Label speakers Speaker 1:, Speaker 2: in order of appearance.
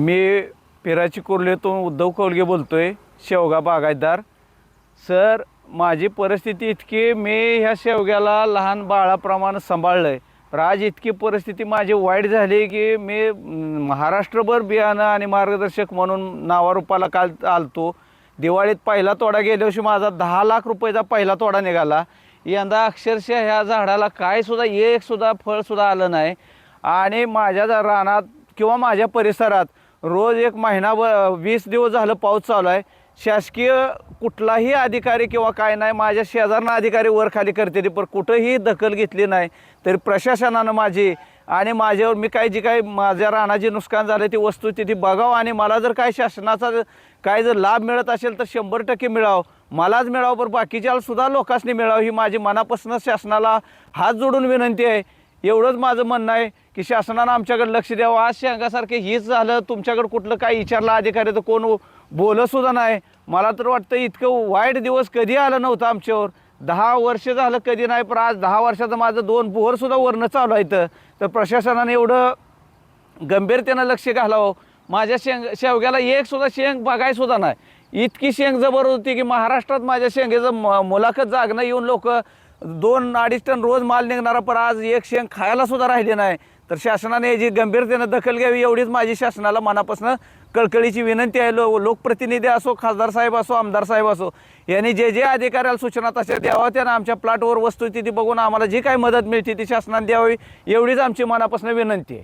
Speaker 1: मी पिराची कुर्लेतून उद्धव कौलगे आहे शेवगा बागायतदार. सर माझी परिस्थिती इतकी मी ह्या शेवग्याला लहान बाळाप्रमाणे सांभाळलं आहे पण आज इतकी परिस्थिती माझी वाईट झाली की मी महाराष्ट्रभर बियाणं आणि मार्गदर्शक म्हणून नावारूपाला काल आलतो. दिवाळीत पहिला तोडा गेल्याशी माझा दहा लाख रुपयाचा पहिला तोडा निघाला. यंदा अक्षरशः ह्या झाडाला काय सुद्धा फळसुद्धा आलं नाही. आणि माझ्या रानात किंवा माझ्या परिसरात रोज एक महिना वीस दिवस झालं पाऊस चालू आहे. शासकीय कुठलाही अधिकारी किंवा काय नाही माझ्या शेजारना अधिकारी वर खाली करते पण कुठंही दखल घेतली नाही. तरी प्रशासनानं माझी आणि माझ्यावर मी काय जी काय माझ्या रानाची नुकसान झालं ती वस्तू तिथे बघावं आणि मला जर काय शासनाचा जर काय जर लाभ मिळत असेल तर शंभर टक्के मिळावं. मलाच मिळावं पण बाकीच्या सुद्धा लोकांसनी मिळावं ही माझी मनापासूनच शासनाला हात जोडून विनंती आहे. एवढंच माझं म्हणणं आहे की शासनानं आमच्याकडे लक्ष द्यावं. आज शेंगासारखे हीच झालं तुमच्याकडे कुठलं काय विचारलं अधिकारी तर कोण बोलतसुद्धा नाही. मला तर वाटतं इतकं वाईट दिवस कधी आलं नव्हतं आमच्यावर. दहा वर्ष झालं कधी नाही पण आज दहा वर्षाचं माझं दोन बोर वरणं चालू आहे इथं. तर प्रशासनाने एवढं गंभीरतेनं लक्ष घालावं. माझ्या शेंग शेवग्याला एकसुद्धा शेंग बघायसुद्धा नाही. इतकी शेंग जबर होती की महाराष्ट्रात माझ्या शेंगेचं म- मुलाखत जागणं येऊन लोक दोन अडीच टन रोज माल निघणारा पण आज एक शेंग खायला सुद्धा राहिले नाही. तर शासनाने जी गंभीरतेनं दखल घ्यावी एवढीच माझी शासनाला मनापासून कळकळीची विनंती आहे. लो लोकप्रतिनिधी असो खासदार साहेब असो आमदार साहेब असो यांनी जे जे अधिकाऱ्याला सूचना तशा द्यावा त्यांना आमच्या प्लॉटवर वस्तुस्थिती बघून आम्हाला जी काही मदत मिळते ती शासनाने द्यावी एवढीच आमची मनापासून विनंती आहे.